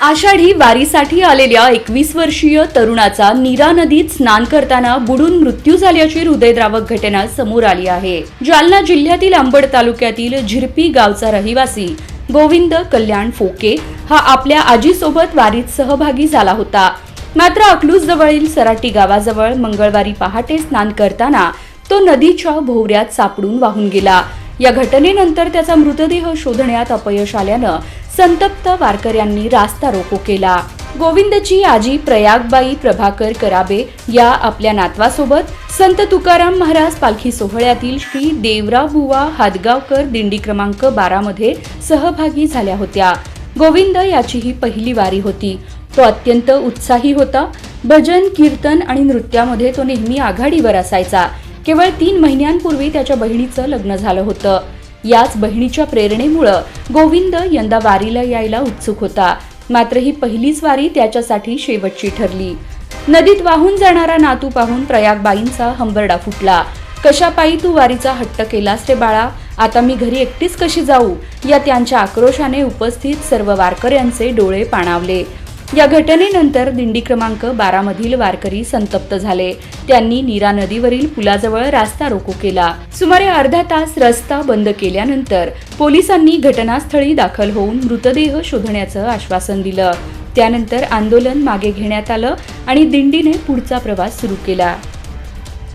आषाढी वारीसाठी आलेल्या एकवीस वर्षीय तरुणाचा नीरा नदीत स्नान करताना बुडून मृत्यू झाल्याची हृदयद्रावक घटना समोर आली आहे. जालना जिल्ह्यातील अंबड तालुक्यातील झिरपी गावचा रहिवासी गोविंद कल्याण फोके हा आपल्या आजीसोबत वारीत सहभागी झाला होता. मात्र अकलूज जवळील सराटी गावाजवळ मंगळवारी पहाटे स्नान करताना तो नदीच्या भोवऱ्यात सापडून वाहून गेला. या घटनेनंतर त्याचा मृतदेह शोधण्यात अपयश आल्यानं संतप्त वारकऱ्यांनी रास्ता रोको केला. गोविंदची आजी प्रयागबाई प्रभाकर कराबे या आपल्या नातवासोबत संत तुकाराम महाराज पालखी सोहळ्यातील श्री देवराव बुवा हादगावकर दिंडी क्रमांक बारा मध्ये सहभागी झाल्या होत्या. गोविंद याची ही पहिली वारी होती. तो अत्यंत उत्साही होता. भजन कीर्तन आणि नृत्यामध्ये तो नेहमी आघाडीवर असायचा. केवळ तीन महिन्यांपूर्वी त्याच्या बहिणीचं लग्न झालं होतं. याच बहिणीच्या प्रेरणेमुळं गोविंद यंदा वारीला यायला उत्सुक होता. मात्र ही पहिलीच वारी त्याच्यासाठी शेवटची ठरली. नदीत वाहून जाणारा नातू पाहून प्रयागबाईंचा हंबरडा फुटला. कशापायी तू वारीचा हट्ट केलास रे बाळा? आता मी घरी एकटीच कशी जाऊ? या त्यांच्या आक्रोशाने उपस्थित सर्व वारकऱ्यांचे डोळे पाणावले. या घटनेनंतर दिंडी क्रमांक बारामधील वारकरी संतप्त झाले. त्यांनी नीरा नदीवरील पुलाजवळ रास्ता रोको केला. सुमारे अर्धा तास रस्ता बंद केल्यानंतर पोलिसांनी घटनास्थळी दाखल होऊन मृतदेह शोधण्याचं आश्वासन दिलं. त्यानंतर आंदोलन मागे घेण्यात आलं आणि दिंडीने पुढचा प्रवास सुरू केला.